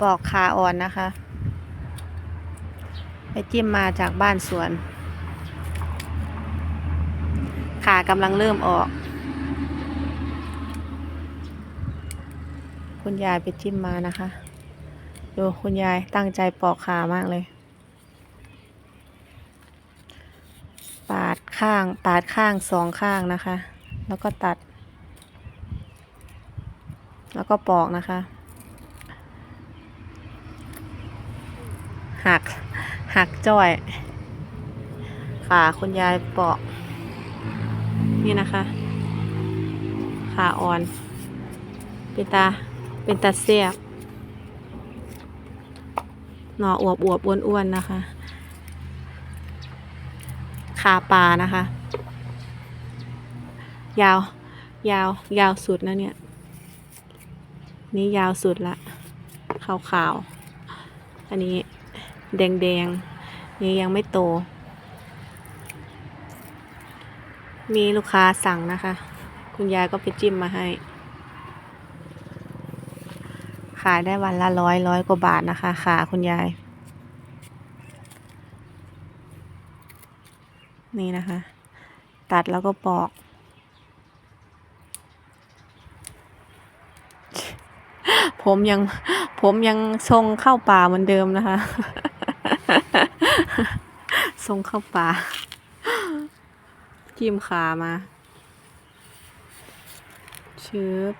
ปอกขาอ่อนนะคะ ไปจิ้มมาจากบ้านสวน ขากำลังเริ่มออก คุณยายไปจิ้มมานะคะ ดูคุณยายตั้งใจปอกขามากเลย ปาดข้าง ปาดข้างสองข้างนะคะ แล้วก็ตัด แล้วก็ปอกนะคะ หัก หักจ้อย ขาคุณยายเปอกนี่นะคะ ขาอ่อนเป็นตา เป็นตาเสียบหน่ออวบอวบอ้วนอ้วนๆนะคะ ขาปลานะคะ ยาว ยาว ยาวสุดนะเนี่ย นี่ยาวสุดละขาวๆ อันนี้ แดงแดงๆนี่ยังไม่โต มีลูกค้าสั่งนะคะ คุณยายก็ไปจิ้มมาให้ ขายได้วันละร้อยร้อยกว่าบาทนะคะขาคุณยาย นี่นะคะ ตัดแล้วก็ปอก ผมยังผมยังทรงเข้าป่าเหมือนเดิมนะคะ ทรงเข้าป่าจิ้มขามาชืบ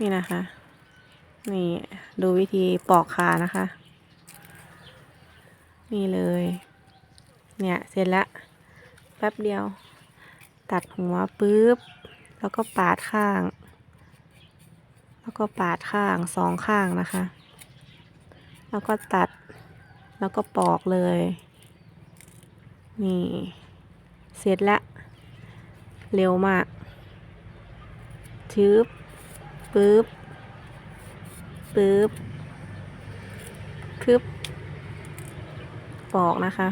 นี่นะคะ นี่ดูวิธีปอกขานะคะ นี่เลย เนี่ยเสร็จแล้วแป๊บเดียว ตัดหัวปุ๊บ แล้วก็ปาดข้าง แล้วก็ปาดข้างสองข้างนะคะ แล้วก็ตัด แล้วก็ปอกเลย นี่ เสร็จแล้วเร็วมากชืบปึ๊บ ปึ๊บคึบปอกนะคะ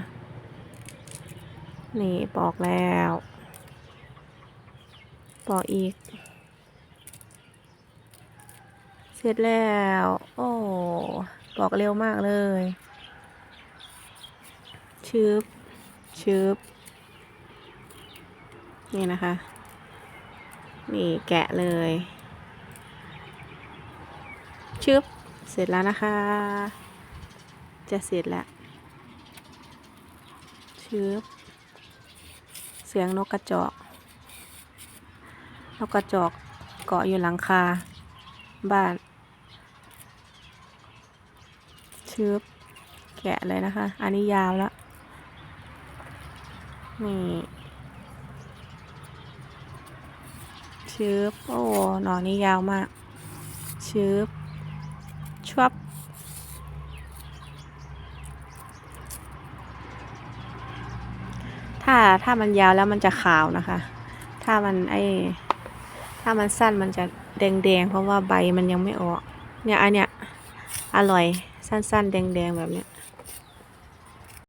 นี่ปอกแล้ว ปอกอีก เสร็จแล้ว โอ้ ปอกเร็วมากเลย ชืบชืบนี่นะคะ นี่แกะเลย ชึบ เสร็จแล้วนะคะ จะเสร็จแล้ว ชึบ เสียงนกกระจอก นกกระจอกเกาะอยู่หลังคา บ้าน ชึบแกะเลยนะคะ อันนี้ยาวแล้วนี่ชืบโอ้หนอนี้ยาวมากชืบชวบถ้าถ้ามันยาวแล้วมันจะขาวนะคะ ถ้ามันไอถ้ามันสั้นมันจะแดงๆ เพราะว่าใบมันยังไม่ออก เนี่ยอันเนี้ยอร่อย สั้นๆ แดงๆ แบบเนี้ย